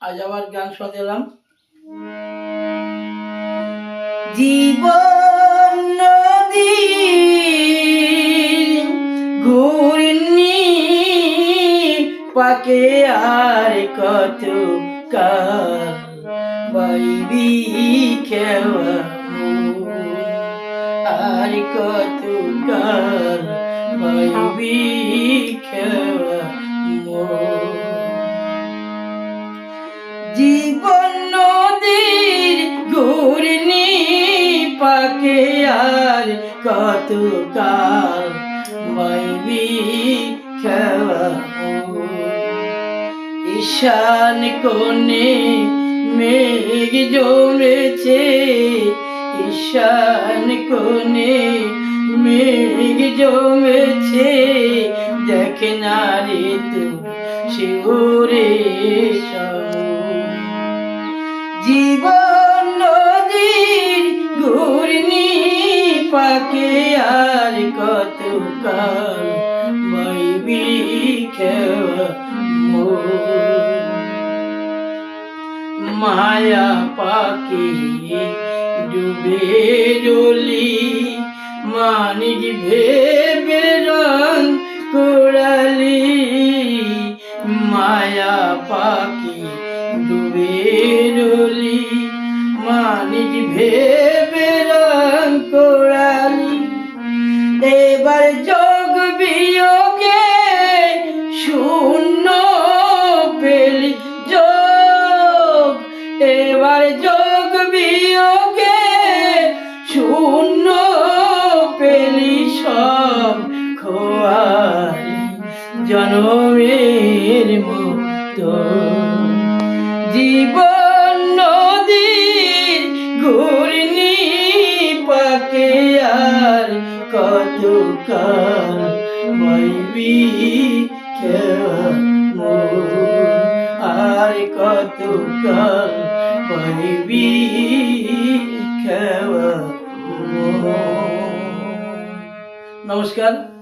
আজ আবার গান শোনালাম জীবন নদী পাকে আর কত কাল বাইবি খেওয়া। আর কত কাল বাইবি খেওয়া পাকে আর কত কাল খেওয়া মন। ঈশান কোণে মেঘ জমেছে, ঈশান কোণে মেঘ জমেছে দেখে না রে তোর শিবরে জীবন পাকে আর কত কাল বাইবি খেওয়া। মায়া পাকে ডুবে রলি মানিক ভেবে রং কোড়ালি মায়া পাকে ডুবে রলি মানিক ভেবে এবার যোগ বিয়োগে শূন্য পেলি। যোগ, এবার যোগ বিয়োগে শূন্য পেলি সব খোয়ালি জনমের মতো। জীবন আর কত খেলা বাইবি মোর। আর কতকাল কাল খেলা নমস্কার